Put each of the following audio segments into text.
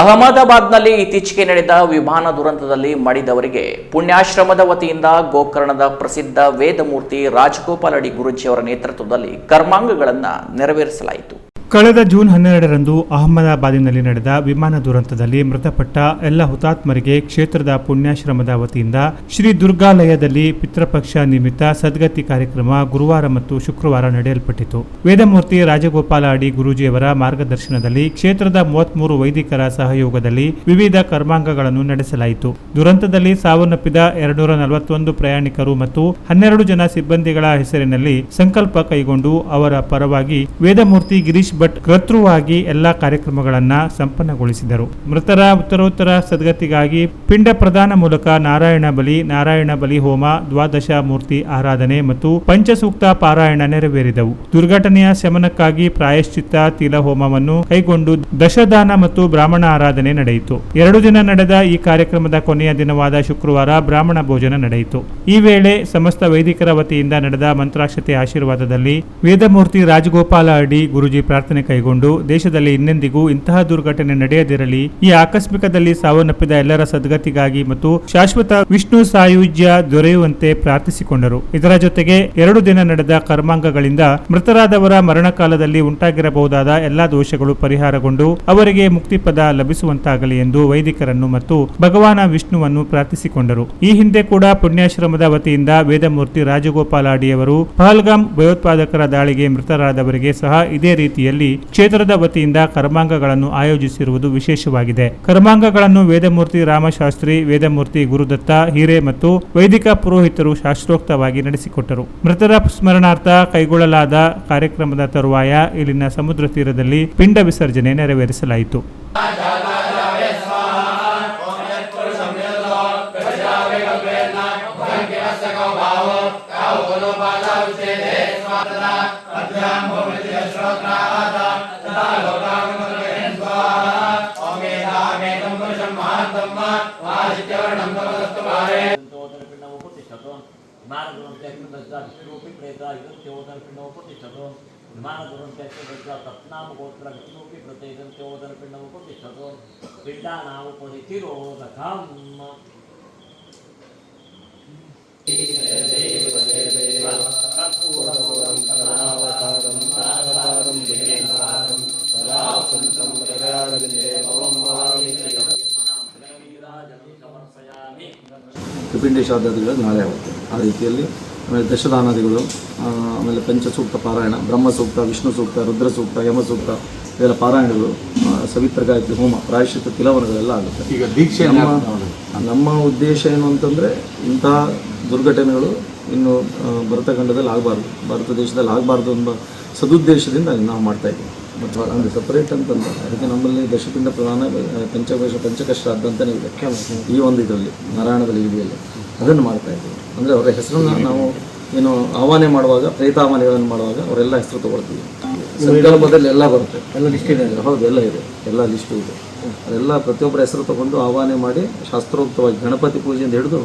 ಅಹಮದಾಬಾದ್ನಲ್ಲಿ ಇತ್ತೀಚೆಗೆ ನಡೆದ ವಿಮಾನ ದುರಂತದಲ್ಲಿ ಮಡಿದವರಿಗೆ ಪುಣ್ಯಾಶ್ರಮದ ವತಿಯಿಂದ ಗೋಕರ್ಣದ ಪ್ರಸಿದ್ಧ ವೇದಮೂರ್ತಿ ರಾಜಗೋಪಾಲ ಅಡಿ ಗುರೂಜಿಯವರ ನೇತೃತ್ವದಲ್ಲಿ ಕರ್ಮಾಂಗಗಳನ್ನು ನೆರವೇರಿಸಲಾಯಿತು. ಕಳೆದ ಜೂನ್ ಹನ್ನೆರಡರಂದು ಅಹಮದಾಬಾದಿನಲ್ಲಿ ನಡೆದ ವಿಮಾನ ದುರಂತದಲ್ಲಿ ಮೃತಪಟ್ಟ ಎಲ್ಲ ಹುತಾತ್ಮರಿಗೆ ಕ್ಷೇತ್ರದ ಪುಣ್ಯಾಶ್ರಮದ ವತಿಯಿಂದ ಶ್ರೀ ದುರ್ಗಾಲಯದಲ್ಲಿ ಪಿತೃಪಕ್ಷ ನಿಮಿತ್ತ ಸದ್ಗತಿ ಕಾರ್ಯಕ್ರಮ ಗುರುವಾರ ಮತ್ತು ಶುಕ್ರವಾರ ನಡೆಯಲ್ಪಟ್ಟಿತು. ವೇದಮೂರ್ತಿ ರಾಜಗೋಪಾಲ ಅಡಿ ಗುರೂಜಿಯವರ ಮಾರ್ಗದರ್ಶನದಲ್ಲಿ ಕ್ಷೇತ್ರದ ಮೂವತ್ಮೂರು ವೈದಿಕರ ಸಹಯೋಗದಲ್ಲಿ ವಿವಿಧ ಕರ್ಮಾಂಗಗಳನ್ನು ನಡೆಸಲಾಯಿತು. ದುರಂತದಲ್ಲಿ ಸಾವನ್ನಪ್ಪಿದ ಎರಡ್ನೂರ ನಲವತ್ತೊಂದು ಪ್ರಯಾಣಿಕರು ಮತ್ತು ಹನ್ನೆರಡು ಜನ ಸಿಬ್ಬಂದಿಗಳ ಹೆಸರಿನಲ್ಲಿ ಸಂಕಲ್ಪ ಕೈಗೊಂಡು ಅವರ ಪರವಾಗಿ ವೇದಮೂರ್ತಿ ಗಿರೀಶ್ ಭಟ್ ಕರ್ತೃವಾಗಿ ಎಲ್ಲಾ ಕಾರ್ಯಕ್ರಮಗಳನ್ನ ಸಂಪನ್ನಗೊಳಿಸಿದರು. ಮೃತರ ಉತ್ತರೋತ್ತರ ಸದ್ಗತಿಗಾಗಿ ಪಿಂಡ ಪ್ರದಾನ ಮೂಲಕ ನಾರಾಯಣ ಬಲಿ ನಾರಾಯಣ ಬಲಿ ಹೋಮ, ದ್ವಾದಶ ಮೂರ್ತಿ ಆರಾಧನೆ ಮತ್ತು ಪಂಚಸೂಕ್ತ ಪಾರಾಯಣ ನೆರವೇರಿದವು. ದುರ್ಘಟನೆಯ ಶಮನಕ್ಕಾಗಿ ಪ್ರಾಯಶ್ಚಿತ್ತ ತಿಲ ಹೋಮವನ್ನು ಕೈಗೊಂಡು ದಶದಾನ ಮತ್ತು ಬ್ರಾಹ್ಮಣ ಆರಾಧನೆ ನಡೆಯಿತು. ಎರಡು ದಿನ ನಡೆದ ಈ ಕಾರ್ಯಕ್ರಮದ ಕೊನೆಯ ದಿನವಾದ ಶುಕ್ರವಾರ ಬ್ರಾಹ್ಮಣ ಭೋಜನ ನಡೆಯಿತು. ಈ ವೇಳೆ ಸಮಸ್ತ ವೈದಿಕರ ವತಿಯಿಂದ ನಡೆದ ಮಂತ್ರಾಕ್ಷತೆ ಆಶೀರ್ವಾದದಲ್ಲಿ ವೇದಮೂರ್ತಿ ರಾಜಗೋಪಾಲ ಅಡಿ ಗುರುಜಿ ಪ್ರಾರ್ಥನೆ ಕೈಗೊಂಡು ದೇಶದಲ್ಲಿ ಇನ್ನೆಂದಿಗೂ ಇಂತಹ ದುರ್ಘಟನೆ ನಡೆಯದಿರಲಿ. ಈ ಆಕಸ್ಮಿಕದಲ್ಲಿ ಸಾವನ್ನಪ್ಪಿದ ಎಲ್ಲರ ಸದ್ಗತಿಗಾಗಿ ಮತ್ತು ಶಾಶ್ವತ ವಿಷ್ಣು ಸಾಯುಜ್ಯ ದೊರೆಯುವಂತೆ ಪ್ರಾರ್ಥಿಸಿಕೊಂಡರು. ಇದರ ಜೊತೆಗೆ ಎರಡು ದಿನ ನಡೆದ ಕರ್ಮಾಂಗಗಳಿಂದ ಮೃತರಾದವರ ಮರಣಕಾಲದಲ್ಲಿ ಉಂಟಾಗಿರಬಹುದಾದ ಎಲ್ಲಾ ದೋಷಗಳು ಪರಿಹಾರಗೊಂಡು ಅವರಿಗೆ ಮುಕ್ತಿಪದ ಲಭಿಸುವಂತಾಗಲಿ ಎಂದು ವೈದಿಕರನ್ನು ಮತ್ತು ಭಗವಾನ ವಿಷ್ಣುವನ್ನು ಪ್ರಾರ್ಥಿಸಿಕೊಂಡರು. ಈ ಹಿಂದೆ ಕೂಡ ಪುಣ್ಯಾಶ್ರಮದ ವತಿಯಿಂದ ವೇದಮೂರ್ತಿ ರಾಜಗೋಪಾಲ ಅಡಿಯವರು ಪಹಲ್ಗಾಮ್ ಭಯೋತ್ಪಾದಕರ ದಾಳಿಗೆ ಮೃತರಾದವರಿಗೆ ಸಹ ಇದೇ ರೀತಿಯಲ್ಲಿ ಕ್ಷೇತ್ರದ ವತಿಯಿಂದ ಕರ್ಮಾಂಗಗಳನ್ನು ಆಯೋಜಿಸಿರುವುದು ವಿಶೇಷವಾಗಿದೆ. ಕರ್ಮಾಂಗಗಳನ್ನು ವೇದಮೂರ್ತಿ ರಾಮಶಾಸ್ತ್ರಿ, ವೇದಮೂರ್ತಿ ಗುರುದತ್ತ, ಹಿರೇ ಮತ್ತು ವೈದಿಕ ಪುರೋಹಿತರು ಶಾಸ್ತ್ರೋಕ್ತವಾಗಿ ನಡೆಸಿಕೊಟ್ಟರು. ಮೃತರ ಸ್ಮರಣಾರ್ಥ ಕೈಗೊಳ್ಳಲಾದ ಕಾರ್ಯಕ್ರಮದ ತರುವಾಯ ಇಲ್ಲಿನ ಸಮುದ್ರ ತೀರದಲ್ಲಿ ಪಿಂಡ ವಿಸರ್ಜನೆ ನೆರವೇರಿಸಲಾಯಿತು. पूर्वेण भगवसको भावो कावलो बालाविषेदे स्वातदा अध्यां भवति श्रोत्राद तदा लोकागमनेन स्वाहा ओमेधा मेतं पुरुषं महान्तं वा वादित्यवर्णं तवदस्तु भारे Margaron tekme bezdat strupi preta yun teodar pinavo pratishato. Margaron tekme bezdat apnam gotra strupi preta yun teodar pinavo pratishato. Pinda namo podi tiro da kam. ತ್ರಿಪಿಂಡಿ ಶ್ರಾದ್ದಾದಿಗಳು ನಾಳೆ ಆಗುತ್ತೆ. ಆ ರೀತಿಯಲ್ಲಿ ಆಮೇಲೆ ದಶದಾನಾದಿಗಳು ಆಮೇಲೆ ಪಂಚಸೂಕ್ತ ಪಾರಾಯಣ ಬ್ರಹ್ಮಸೂಕ್ತ ವಿಷ್ಣು ಸೂಕ್ತ ರುದ್ರ ಸೂಕ್ತ ಯಮಸೂಕ್ತ ಇವೆಲ್ಲ ಪಾರಾಯಣಗಳು ಸವಿತ್ರ ಗಾಯತ್ರಿ ಹೋಮ ಪ್ರಾಯಶ್ಚಿತ್ತ ತಿಲವನಗಳೆಲ್ಲ ಆಗುತ್ತೆ. ಈಗ ದೀಕ್ಷೆ ನಮ್ಮ ನಮ್ಮ ಉದ್ದೇಶ ಏನು ಅಂತಂದರೆ ಇಂತಹ ದುರ್ಘಟನೆಗಳು ಇನ್ನು ಭರತಖಂಡದಲ್ಲಿ ಭರತ ಖಂಡದಲ್ಲಿ ಆಗಬಾರ್ದು ಭಾರತ ದೇಶದಲ್ಲಿ ಆಗಬಾರ್ದು ಎಂಬ ಸದುದ್ದೇಶದಿಂದ ನಾವು ಮಾಡ್ತಾ ಇದ್ದೀವಿ. ಮತ್ತು ಅಂದರೆ ಸಪರೇಟ್ ಅಂತಂದ ಅದಕ್ಕೆ ನಮ್ಮಲ್ಲಿ ದಶಪಿಂಡ ಪ್ರಧಾನ ಪಂಚಕೋಶ ಪಂಚಕ ಶ್ರಾದ್ದ ಅಂತಲೇ ಇದೆ ಈ ಒಂದು ಇದರಲ್ಲಿ ನಾರಾಯಣ ಬಲಿಗಿರಿಯಲ್ಲಿ ಅದನ್ನು ಮಾಡ್ತಾ ಇದ್ದೀವಿ. ಅಂದರೆ ಅವರ ಹೆಸರನ್ನು ನಾವು ಏನು ಆಹ್ವಾನ ಮಾಡುವಾಗ ಪ್ರೇತಾಹ್ವಾನಗಳನ್ನು ಮಾಡುವಾಗ ಅವರೆಲ್ಲ ಹೆಸರು ತಗೊಳ್ತೀವಿ. ಸಂಕಲ್ಪದಲ್ಲಿ ಎಲ್ಲ ಬರುತ್ತೆ. ಎಲ್ಲ ಲಿಸ್ಟ್ ಇದೆ. ಹೌದು ಎಲ್ಲ ಇದೆ. ಎಲ್ಲ ಲಿಸ್ಟು ಇದೆ. ಅದೆಲ್ಲ ಪ್ರತಿಯೊಬ್ಬರ ಹೆಸರು ತಗೊಂಡು ಆಹ್ವಾನ ಮಾಡಿ ಶಾಸ್ತ್ರೋಕ್ತವಾಗಿ ಗಣಪತಿ ಪೂಜೆಯಿಂದ ಹಿಡಿದು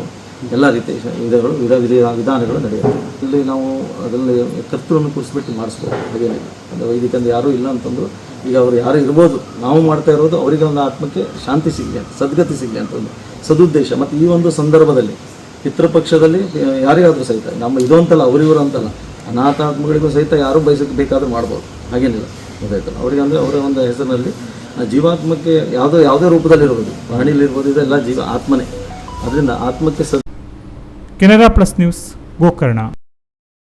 ಎಲ್ಲ ರೀತಿಯ ವಿಧಗಳು, ವಿಧ ವಿಧ ವಿಧಾನಗಳು ನಡೆಯುತ್ತೆ. ಇಲ್ಲಿ ನಾವು ಅದರಲ್ಲಿ ಕರ್ತೃವನ್ನು ಕೂರಿಸ್ಬಿಟ್ಟು ಮಾಡಿಸ್ಬೋದು ಹಾಗೇನಿಲ್ಲ ಅದು ವೈದಿಕಂದು ಯಾರೂ ಇಲ್ಲ ಅಂತಂದ್ರು, ಈಗ ಅವರು ಯಾರು ಇರ್ಬೋದು, ನಾವು ಮಾಡ್ತಾ ಇರೋದು ಅವರಿಗೆ ಒಂದು ಆತ್ಮಕ್ಕೆ ಶಾಂತಿ ಸಿಗಲಿ ಅಂತ, ಸದ್ಗತಿ ಸಿಗಲಿ ಅಂತ ಒಂದು ಸದುದ್ದೇಶ. ಮತ್ತು ಈ ಒಂದು ಸಂದರ್ಭದಲ್ಲಿ ಪಿತೃಪಕ್ಷದಲ್ಲಿ ಯಾರಿಗಾದರೂ ಸಹಿತ, ನಮ್ಮ ಇದು ಅಂತಲ್ಲ ಅವರಿವರು ಅಂತಲ್ಲ, ಅನಾಥಾತ್ಮಗಳಿಗೂ ಸಹಿತ ಯಾರು ಬಯಸಕ್ಕೆ ಬೇಕಾದರೂ ಮಾಡ್ಬೋದು, ಹಾಗೇನಿಲ್ಲ. ಗೊತ್ತಾಯ್ತಲ್ಲ? ಅವರಿಗೆ ಅಂದರೆ ಅವರ ಒಂದು ಹೆಸರಿನಲ್ಲಿ ಜೀವಾತ್ಮಕ್ಕೆ ಯಾವುದೋ, ಯಾವುದೇ ರೂಪದಲ್ಲಿರ್ಬೋದು ಪ್ರಾಣಿಲಿರ್ಬೋದು ಇದೆಲ್ಲ ಜೀವ, ಆತ್ಮನೇ. ಅದರಿಂದ ಆತ್ಮಕ್ಕೆ ಸ ಕೆನರಾ ಪ್ಲಸ್ ನ್ಯೂಸ್ ಗೋಕರ್ಣ.